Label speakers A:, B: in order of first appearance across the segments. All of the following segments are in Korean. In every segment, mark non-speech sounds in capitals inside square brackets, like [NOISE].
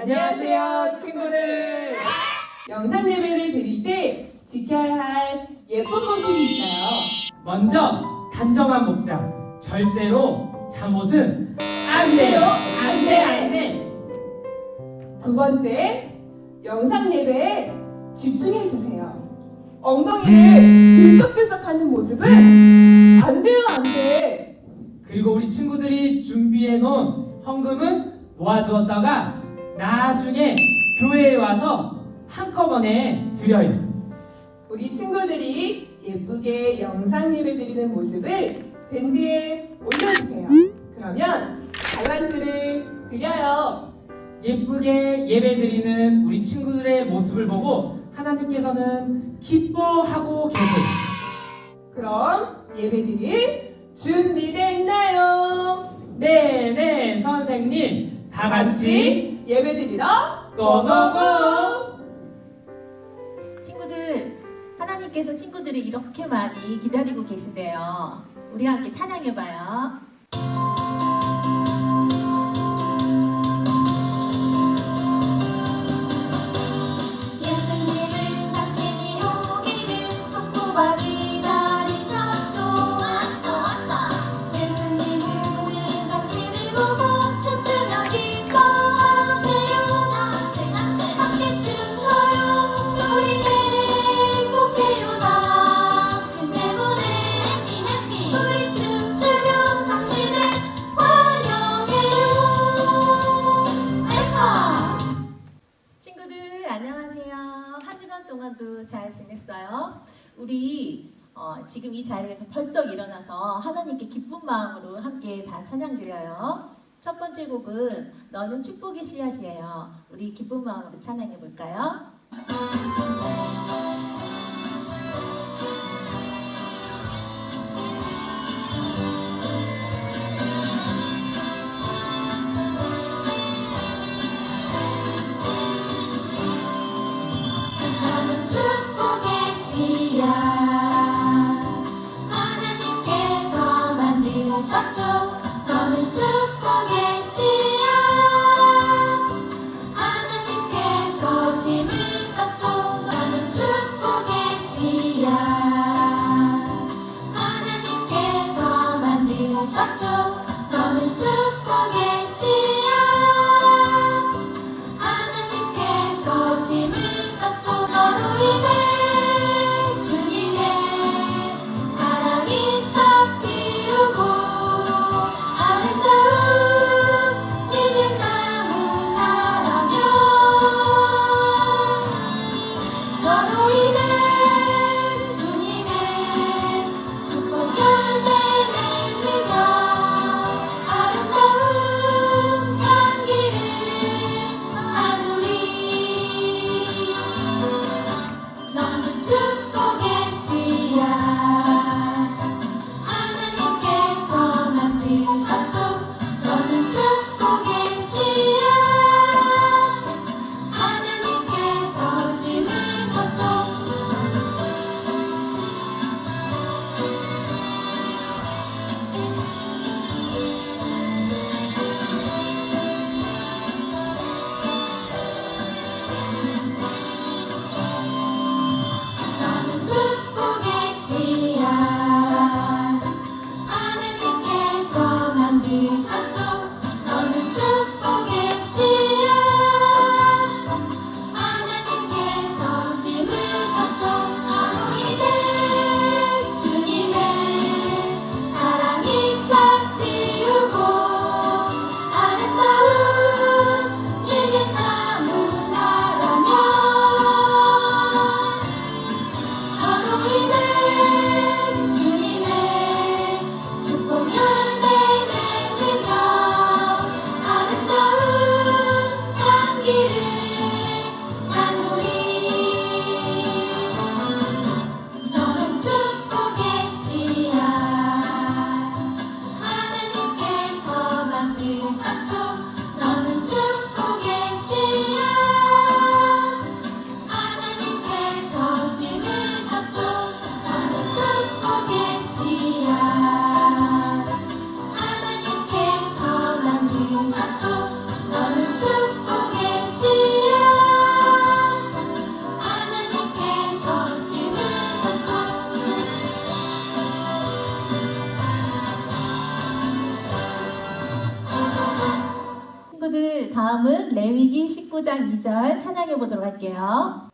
A: 안녕하세요, 친구들. 영상 예배를 드릴 때 지켜야 할 예쁜 모습이 있어요.
B: 먼저 단정한 목장 절대로 잠옷은 안 돼요 안 돼 안 돼
A: 두 번째, 영상 예배에 집중해 주세요. 엉덩이를 들썩들썩하는 모습은 안 돼요, 안 돼.
B: 그리고 우리 친구들이 준비해 놓은 헌금은 모아두었다가 나중에 교회에 와서 한꺼번에 드려요
A: 우리 친구들이 예쁘게 영상 예배 드리는 모습을 밴드에 올려주세요. 그러면 달란트를 드려요.
B: 예쁘게 예배 드리는 우리 친구들의 모습을 보고 하나님께서는 기뻐하고 계세요
A: 그럼 예배 드릴 준비됐나요?
B: 네네 선생님 다 같이
A: 예배 드리러
B: 고고고
C: 친구들, 하나님께서 친구들이 이렇게 많이 기다리고 계신데요. 우리 함께 찬양해봐요. 지금 이 자리에서 벌떡 일어나서 하나님께 기쁜 마음으로 함께 다 찬양 드려요. 첫 번째 곡은 너는 축복의 씨앗이에요. 우리 기쁜 마음으로 찬양해 볼까요?
D: 친구들
C: 다음은 레위기 19장 2절 찬양해 보도록 할게요.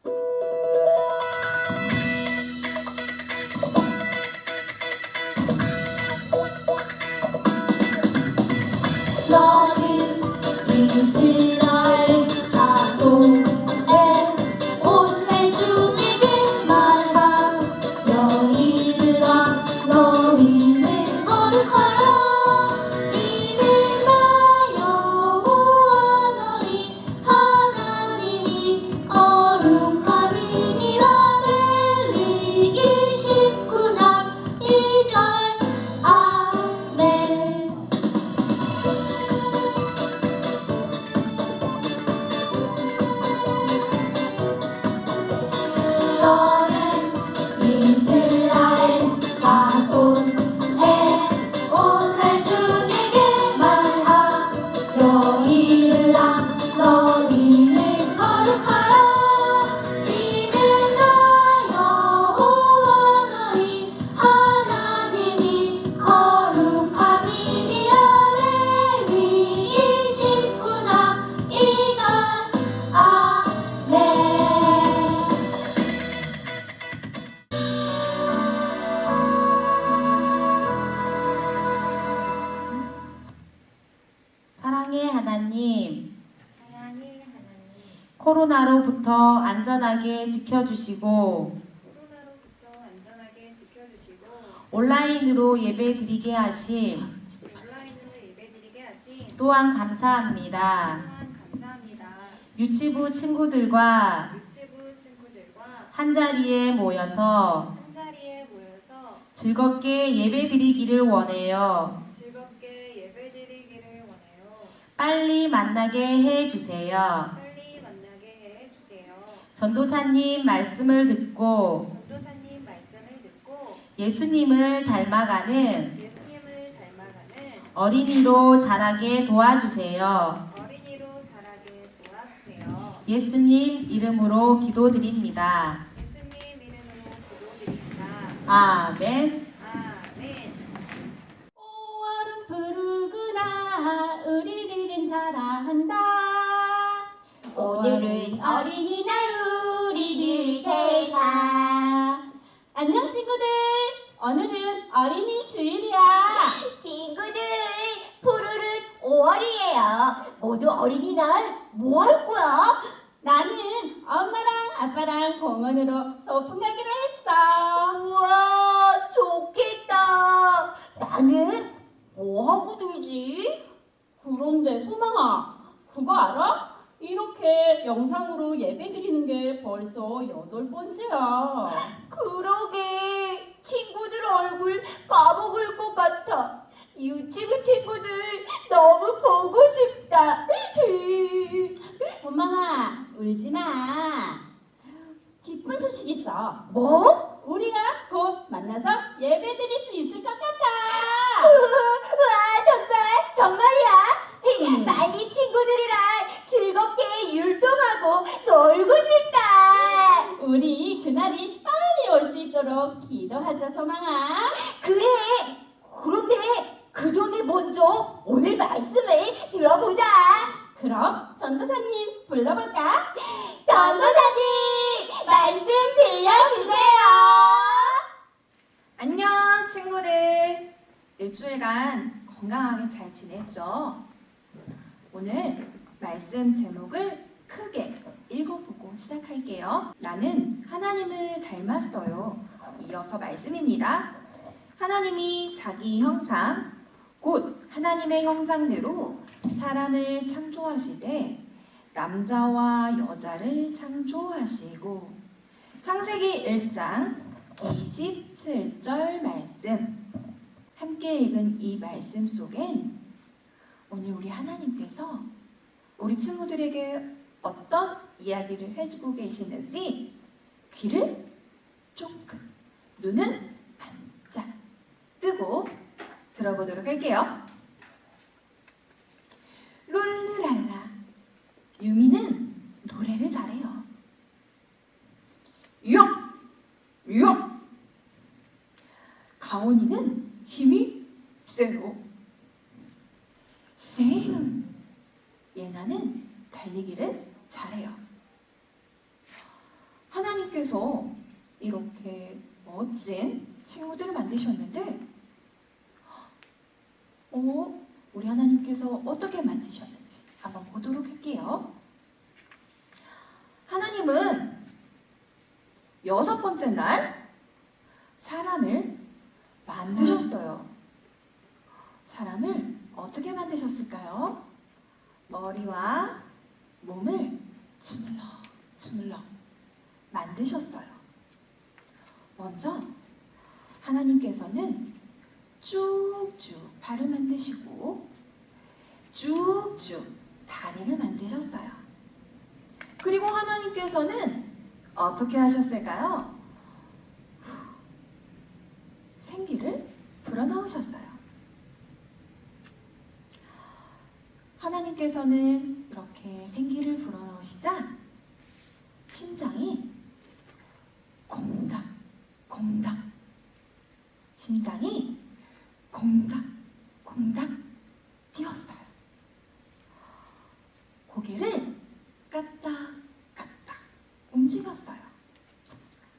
C: 사랑의 하나님, 코로나로부터 안전하게 지켜주시고
E: 코로나로부터 안전하게 지켜주시고
C: 온라인으로 예배 드리게 하심
E: 온라인으로 예배드리게 하신
C: 또한 감사합니다.
E: 또한 감사합니다.
C: 유치부 친구들과
E: 유치부 친구들과
C: 한 자리에 모여서
E: 한 자리에 모여서
C: 즐겁게 예배 드리기를 원해요. 빨리 만나게 해 주세요.
E: 빨리 만나게 해주세요.
C: 전도사님 말씀을 듣고
E: 전도사님 말씀을 듣고
C: 예수님을 닮아가는
E: 예수님을 닮아가는
C: 어린이로 자라게 도와주세요.
E: 어린이로 자라게 도와주세요.
C: 예수님 이름으로 기도드립니다.
E: 예수님 이름으로 기도드립니다.
C: 아멘.
E: 아멘.
F: 푸르구나 우리들은 자라한다.
G: 오늘은 어린이날 우리들 세상.
F: 안녕 친구들. 오늘은 어린이 주일이야.
G: 친구들 푸르른 5월이에요. 모두 어린이날 뭐 할 거야?
F: 나는 엄마랑 아빠랑 공원으로 소풍 가기로 했어.
G: 우와 좋겠다. 나는 뭐 하고 놀지?
F: 그런데 소망아 그거 알아? 이렇게 영상으로 예배 드리는 게 벌써 여덟 번째야.
G: 그러게. 친구들 얼굴 까먹을 것 같아. 유치부 친구들 너무 보고 싶다. [LAUGHS]
F: 소망아 울지 마. 기쁜 소식 있어.
G: 뭐?
F: 우리가 곧 만나서 예배 드릴 수 있을 것 같아. [LAUGHS]
G: 와 정말 정말이야 빨리 친구들이랑 즐겁게 율동하고 놀고 싶다
F: 우리 그날이 빨리 올 수 있도록 기도하자, 소망아.
G: 그래 그런데 그 전에 먼저 오늘 말씀을 들어보자
F: 그럼 전도사님 불러볼까?
G: 전도사님 말씀 들려주세요
E: 안녕 친구들 일주일간 건강하게 잘 지냈죠? 오늘 말씀 제목을 크게 읽어보고 시작할게요. 나는 하나님을 닮았어요. 이어서 말씀입니다. 하나님이 자기 형상, 곧 하나님의 형상대로 사람을 창조하시되 남자와 여자를 창조하시고 창세기 1장 27절 말씀 함께 읽은 이 말씀 속엔 오늘 우리 하나님께서 우리 친구들에게 어떤 이야기를 해주고 계시는지 귀를 조금 눈은 반짝 뜨고 들어보도록 할게요. 룰루랄라 유미는 노래를 잘해요. 요! 요! 가온이는 힘이 세요. 세요. 예나는 달리기를 잘해요. 하나님께서 이렇게 멋진 친구들을 만드셨는데, 어, 우리 하나님께서 어떻게 만드셨는지 한번 보도록 할게요. 하나님은 여섯 번째 날 사람을 만드셨어요. 사람을 어떻게 만드셨을까요? 머리와 몸을 주물럭 주물럭 만드셨어요. 먼저 하나님께서는 쭉쭉 발을 만드시고 쭉쭉 다리를 만드셨어요. 그리고 하나님께서는 어떻게 하셨을까요? 생기를 불어넣으셨어요. 하나님께서는 이렇게 생기를 불어넣으시자 심장이 공닥, 심장이 공닥, 공닥 뛰었어요. 고개를 까딱, 까딱 움직였어요.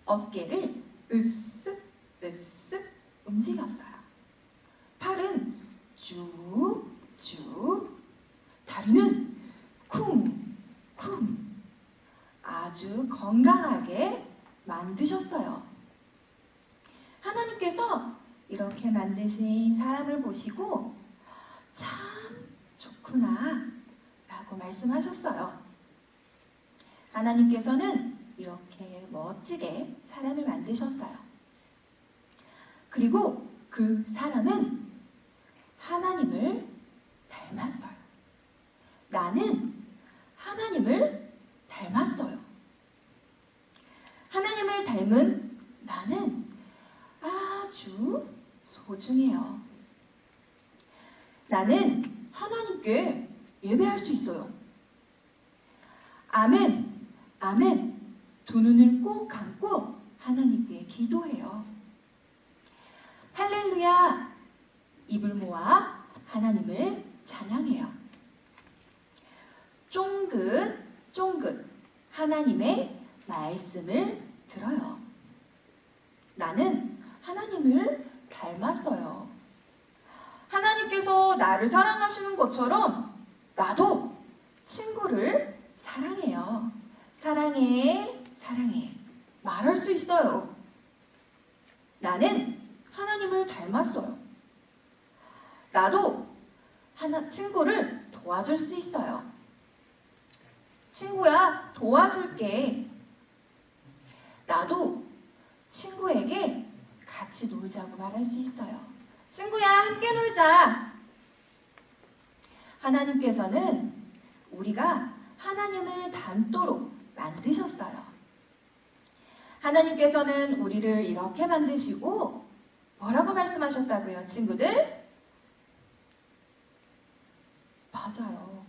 E: 어깨를 으쓱, 으쓱 움직였어요. 팔은 쭉, 쭉, 다리는 쿵, 쿵. 아주 건강하게 만드셨어요. 하나님께서 이렇게 만드신 사람을 보시고 참 좋구나 라고 말씀하셨어요. 하나님께서는 이렇게 멋지게 사람을 만드셨어요. 그리고 그 사람은 하나님을 닮았어요. 나는 하나님을 닮았어요. 하나님을 닮은 나는 아주 소중해요. 나는 하나님께 예배할 수 있어요. 아멘, 아멘. 두 눈을 꼭 감고 하나님께 기도해요. 할렐루야. 입을 모아 하나님을 찬양해요. 쫑긋, 쫑긋. 하나님의 말씀을 들어요. 나는 하나님을 닮았어요. 하나님께서 나를 사랑하시는 것처럼 나도 친구를 사랑해요. 사랑해, 사랑해. 말할 수 있어요. 나는 하나님을 닮았어요. 나도 하나 친구를 도와줄 수 있어요. 친구야, 도와줄게. 나도 친구에게 같이 놀자고 말할 수 있어요. 친구야, 함께 놀자. 하나님께서는 우리가 하나님을 닮도록 만드셨어요. 하나님께서는 우리를 이렇게 만드시고 뭐라고 말씀하셨다고요, 친구들? 맞아요.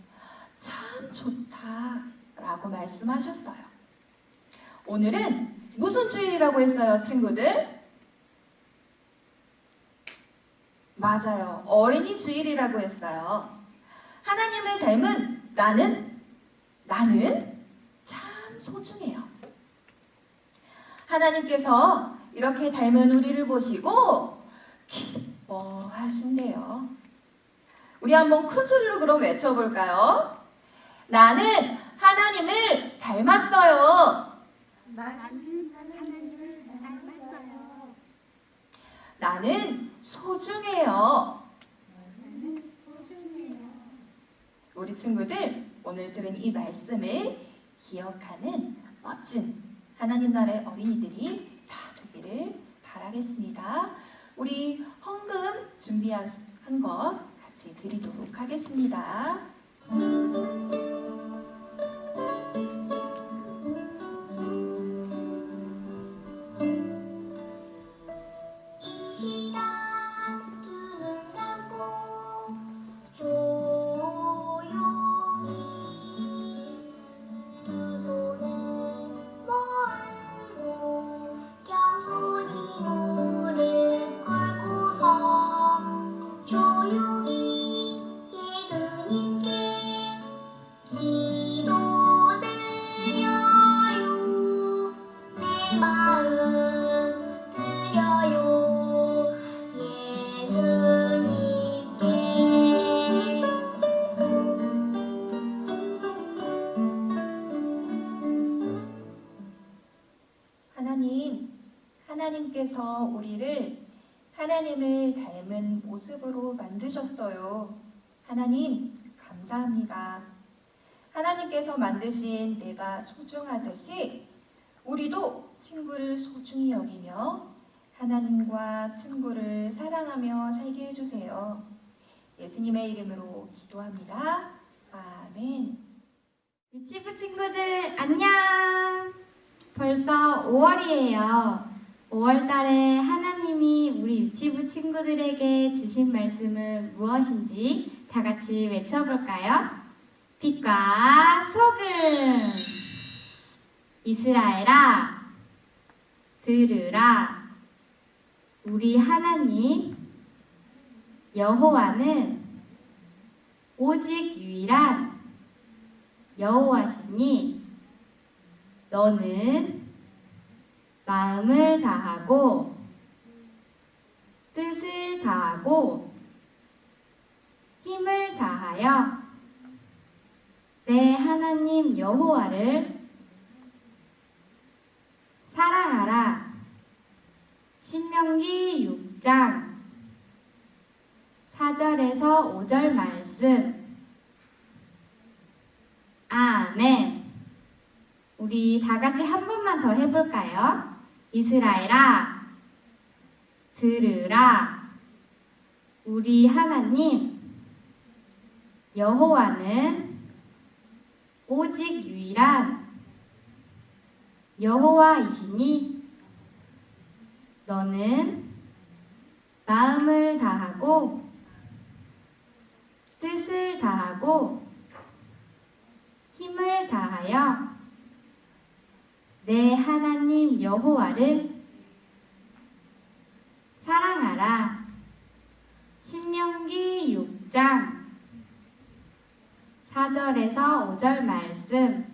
E: 참 좋다 라고 말씀하셨어요. 오늘은 무슨 주일이라고 했어요, 친구들? 맞아요. 어린이 주일이라고 했어요. 하나님을 닮은 나는, 나는 참 소중해요. 하나님께서 이렇게 닮은 우리를 보시고 기뻐하신대요. 우리 한번 큰 소리로 그럼 외쳐볼까요? 나는 하나님을 닮았어요. 나는 소중해요. 우리 친구들 오늘 들은 이 말씀을 기억하는 멋진 하나님 나라의 어린이들이 다 되기를 바라겠습니다. 우리 헌금 준비한 것 같이 드리도록 하겠습니다. 하나님을 닮은 모습으로 만드셨어요. 하나님, 감사합니다. 하나님께서 만드신 내가 소중하듯이 우리도 친구를 소중히 여기며 하나님과 친구를 사랑하며 살게 해주세요. 예수님의 이름으로 기도합니다. 아멘.
H: 유치부 친구들 안녕! 벌써 5월이에요. 5월 달에 하나님이 우리 유치부 친구들에게 주신 말씀은 무엇인지 다 같이 외쳐볼까요? 빛과 소금! 이스라엘아, 들으라. 우리 하나님, 여호와는 오직 유일한 여호와시니 너는 마음을 다하고 뜻을 다하고 힘을 다하여 내 하나님 여호와를 사랑하라. 신명기 6장 4절에서 5절 말씀 아멘. 우리 다 같이 한 번만 더 해볼까요? 이스라엘아, 들으라. 우리 하나님, 여호와는 오직 유일한 여호와이시니 너는 마음을 다하고 뜻을 다하고 힘을 다하여 내 하나님 여호와를 사랑하라. 신명기 6장 4절에서 5절 말씀.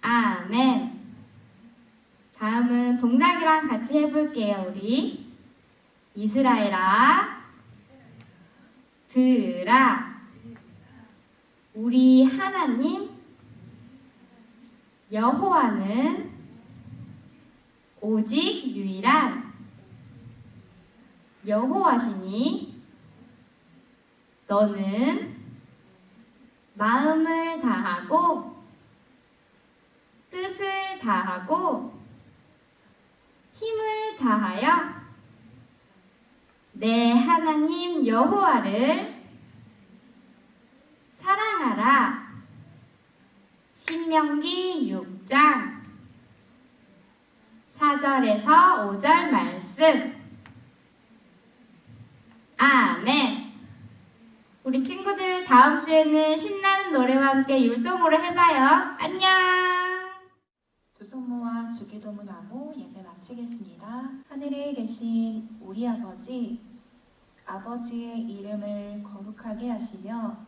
H: 아멘. 다음은 동작이랑 같이 해볼게요, 우리. 이스라엘아, 들으라. 우리 하나님 여호와는 오직 유일한 여호와시니 너는 마음을 다하고 뜻을 다하고 힘을 다하여 내 하나님 여호와를 사랑하라. 신명기 6장 4절에서 5절 말씀. 아멘. 우리 친구들 다음 주에는 신나는 노래와 함께 율동으로 해봐요. 안녕.
E: 두 손 모아 주기도문하고 예배 마치겠습니다. 하늘에 계신 우리 아버지, 아버지의 이름을 거룩하게 하시며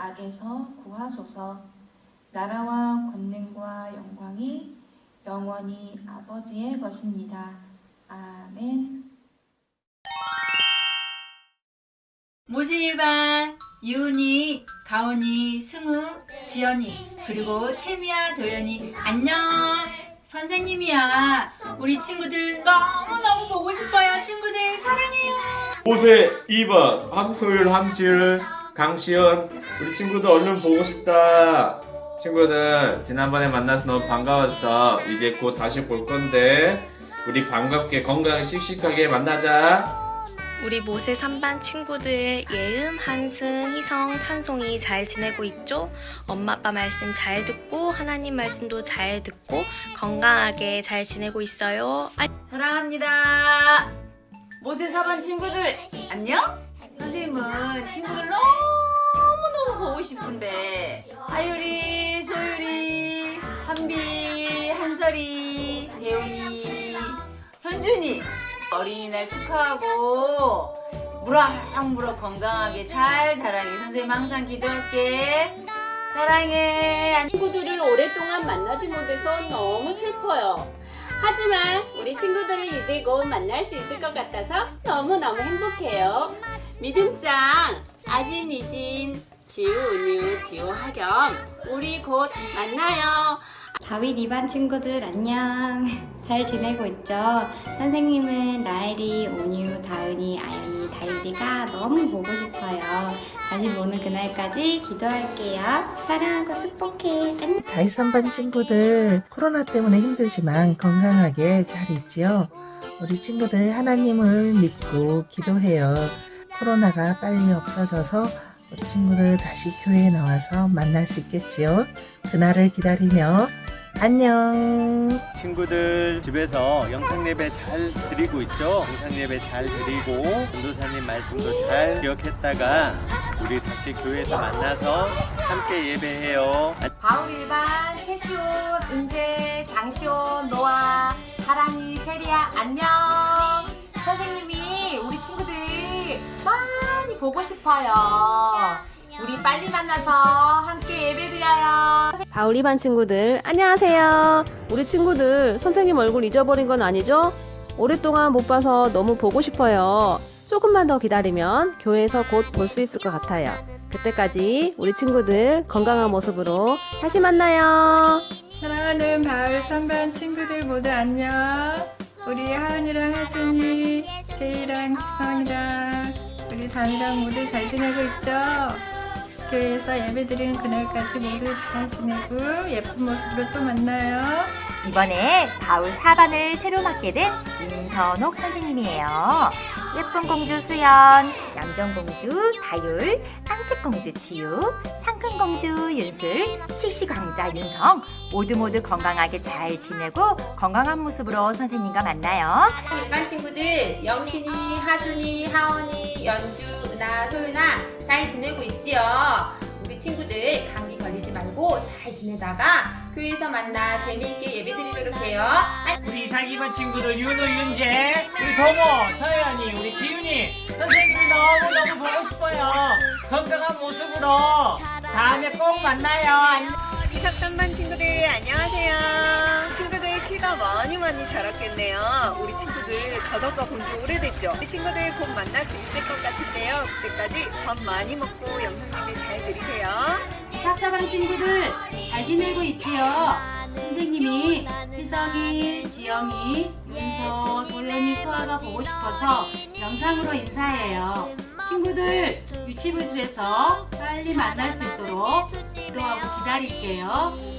E: 악에서 구하소서. 나라와 권능과 영광이 영원히 아버지의 것입니다. 아멘.
I: 모시일반 유은이, 가온이, 승우, 지연이 그리고 채미야, 도연이. 안녕. 선생님이야. 우리 친구들 너무너무 보고 싶어요. 친구들 사랑해요.
J: 모세 2번 함소율 함지율 강시연 우리 친구들 얼른 보고 싶다. 친구들 지난번에 만나서 너무 반가웠어. 이제 곧 다시 볼 건데 우리 반갑게 건강하게 씩씩하게 만나자.
K: 우리 모세 3반 친구들 예음, 한승, 희성, 찬송이 잘 지내고 있죠? 엄마 아빠 말씀 잘 듣고 하나님 말씀도 잘 듣고 건강하게 잘 지내고 있어요. 아,
I: 사랑합니다. 모세 4반 친구들 안녕 선생님은 친구들 너무너무 보고 싶은데 하율이, 소율이, 한비, 한설이, 대훈이
L: 현준이 어린이날 축하하고 무럭무럭 건강하게 잘 자라게 선생님 항상 기도할게 사랑해
M: 친구들을 오랫동안 만나지 못해서 너무 슬퍼요. 하지만 우리 친구들을 이제 곧 만날 수 있을 것 같아서 너무너무 행복해요. 믿음짱, 아진, 이진, 지우, 은유, 지호, 하겸, 우리 곧 만나요.
N: 다윗 2반 친구들 안녕. [LAUGHS] 잘 지내고 있죠? 선생님은 나엘이, 온유, 다은이, 아연이, 다이리가 너무 보고 싶어요. 다시 보는 그날까지 기도할게요. 사랑하고 축복해. 안녕.
O: 다이 3반 친구들 코로나 때문에 힘들지만 건강하게 잘 있지요. 우리 친구들 하나님을 믿고 기도해요. 코로나가 빨리 없어져서 우리 친구들 다시 교회에 나와서 만날 수 있겠지요. 그날을 기다리며 안녕.
P: 친구들 집에서 영상 예배 잘 드리고 있죠? 영상 예배 잘 드리고 전도사님 말씀도 잘 기억했다가 우리 다시 교회에서 만나서 함께 예배해요.
L: 바울 일반 최시온, 은재, 장시온, 노아, 사랑이, 세리야 안녕 선생님이 많이 보고 싶어요 우리 빨리 만나서 함께 예배드려요
Q: 바울이 반 친구들 안녕하세요. 우리 친구들 선생님 얼굴 잊어버린 건 아니죠? 오랫동안 못 봐서 너무 보고 싶어요. 조금만 더 기다리면 교회에서 곧 볼 수 있을 것 같아요. 그때까지 우리 친구들 건강한 모습으로 다시 만나요.
R: 사랑하는 바울 3반 친구들 모두 안녕. 우리 하은이랑 하준이, 제이랑 지성이랑 우리 담이랑 모두 잘 지내고 있죠? 교회에서 예배 드리는 그날까지 모두 잘 지내고 예쁜 모습으로 또 만나요.
S: 이번에 바울 4반을 새로 맡게 된 윤선옥 선생님이에요. 예쁜 공주 수연, 양정공주 다율, 땅집공주 지유, 상큼공주 윤술, 시시광자 윤성 모두 모두 건강하게 잘 지내고 건강한 모습으로 선생님과 만나요.
K: 일반 친구들 영신이, 하준이, 하원이, 연주, 은하, 소윤아 잘 지내고 있지요? 우리 친구들 감기 걸리지 말고 잘 지내다가 교회에서 만나 재미있게 예배 드리도록 해요.
I: 우리 이사기반 친구들 윤우, 윤재, 우리 도모, 서연이, 우리 지윤이 선생님이 너무너무 보고 싶어요. 건강한 모습으로 다음에 꼭 만나요. 안녕.
L: 이삭 3반 친구들 안녕하세요 친구들 키가 많이 많이 자랐겠네요 우리 친구들 더덕과 본지 오래됐죠 우리 친구들 곧 만날 수 있을 것 같은데요 그때까지 밥 많이 먹고 영상 예배 잘 드리세요
M: 사사방 친구들 잘 지내고 있지요? 선생님이 희성이, 지영이, 윤서, 도연이, 수아가 보고 싶어서 영상으로 인사해요. 친구들 유치부실에서 빨리 만날 수 있도록 기도하고 기다릴게요.